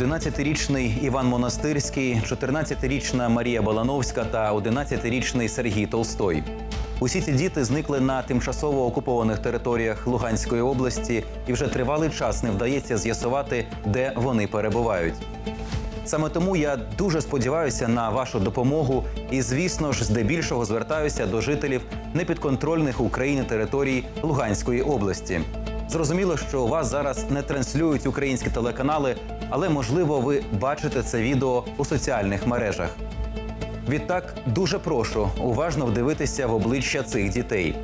11-річний Іван Монастирський, 14-річна Марія Балановська та 11-річний Сергій Толстой. Усі ці діти зникли на тимчасово окупованих територіях Луганської області, і вже тривалий час не вдається з'ясувати, де вони перебувають. Саме тому я дуже сподіваюся на вашу допомогу і, звісно ж, здебільшого звертаюся до жителів непідконтрольних Україні територій Луганської області. Зрозуміло, що вас зараз не транслюють українські телеканали, але можливо ви бачите це відео у соціальних мережах. Відтак дуже прошу уважно вдивитися в обличчя цих дітей.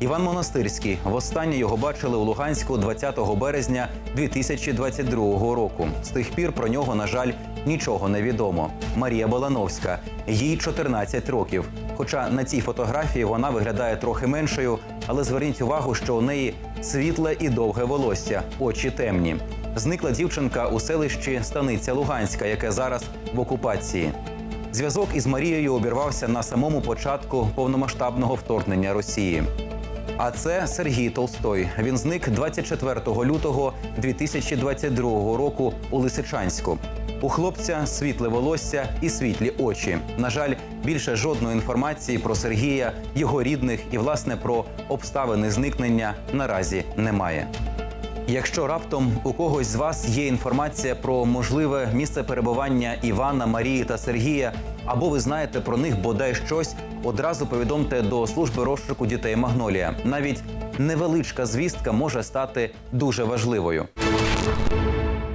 Іван Монастирський востаннє його бачили у Луганську 20 березня 2022 року. З тих пір про нього, на жаль, нічого не відомо. Марія Балановська, їй 14 років. Хоча на цій фотографії вона виглядає трохи меншою, але зверніть увагу, що у неї світле і довге волосся, очі темні. Зникла дівчинка у селищі Станиця Луганська, яке зараз в окупації. Зв'язок із Марією обірвався на самому початку повномасштабного вторгнення Росії. А це Сергій Толстой. Він зник 24 лютого 2022 року у Лисичанську. У хлопця світле волосся і світлі очі. На жаль, більше жодної інформації про Сергія, його рідних і власне про обставини зникнення наразі немає. Якщо раптом у когось з вас є інформація про можливе місце перебування Івана, Марії та Сергія, або ви знаєте про них бодай щось, одразу повідомте до служби розшуку дітей Магнолія. Навіть невеличка звістка може стати дуже важливою.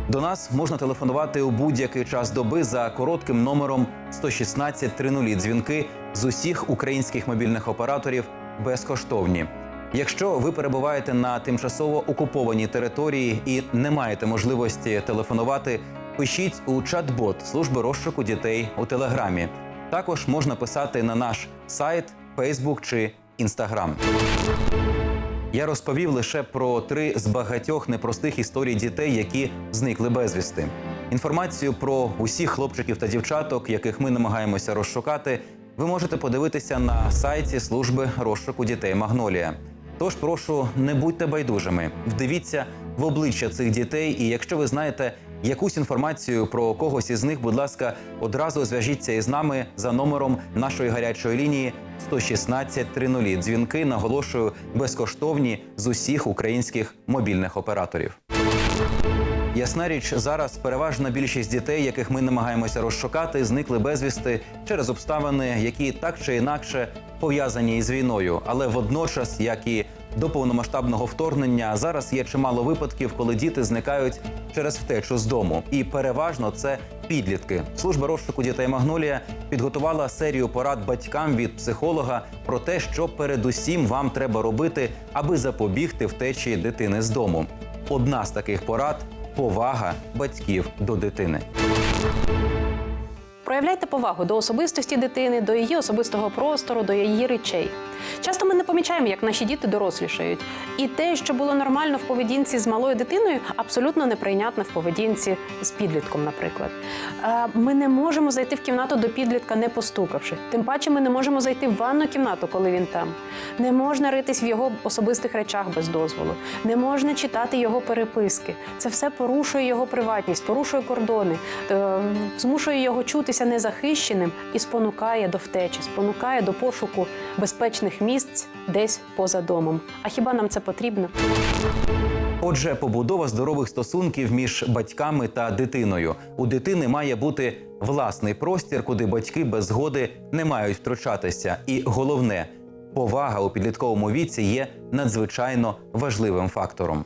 До нас можна телефонувати у будь-який час доби за коротким номером 116 30 дзвінки з усіх українських мобільних операторів безкоштовні. Якщо ви перебуваєте на тимчасово окупованій території і не маєте можливості телефонувати, пишіть у чат-бот служби розшуку дітей у телеграмі. Також можна писати на наш сайт, Фейсбук чи Інстаграм. Я розповів лише про три з багатьох непростих історій дітей, які зникли безвісти. Інформацію про усіх хлопчиків та дівчаток, яких ми намагаємося розшукати, ви можете подивитися на сайті служби розшуку дітей Магнолія. Тож прошу, не будьте байдужими, вдивіться в обличчя цих дітей, і якщо ви знаєте якусь інформацію про когось із них, будь ласка, одразу зв'яжіться із нами за номером нашої гарячої лінії 116 30. Дзвінки наголошую безкоштовні з усіх українських мобільних операторів. Ясна річ, зараз переважна більшість дітей, яких ми намагаємося розшукати, зникли безвісти через обставини, які так чи інакше пов'язані із війною. Але водночас, як і до повномасштабного вторгнення, зараз є чимало випадків, коли діти зникають через втечу з дому. І переважно це підлітки. Служба розшуку дітей Магнолія підготувала серію порад батькам від психолога про те, що передусім вам треба робити, аби запобігти втечі дитини з дому. Одна з таких порад повага батьків до дитини. Проявляйте повагу до особистості дитини, до її особистого простору, до її речей. Часто ми не помічаємо, як наші діти дорослішають. І те, що було нормально в поведінці з малою дитиною, абсолютно неприйнятно в поведінці з підлітком, наприклад. Ми не можемо зайти в кімнату до підлітка, не постукавши. Тим паче, ми не можемо зайти в ванну кімнату, коли він там. Не можна ритись в його особистих речах без дозволу. Не можна читати його переписки. Це все порушує його приватність, порушує кордони, е, змушує його чутися незахищеним і спонукає до втечі, спонукає до пошуку безпечних місць десь поза домом. А хіба нам це потрібно? Отже, побудова здорових стосунків між батьками та дитиною. У дитини має бути власний простір, куди батьки без згоди не мають втручатися. І головне, повага у підлітковому віці є надзвичайно важливим фактором.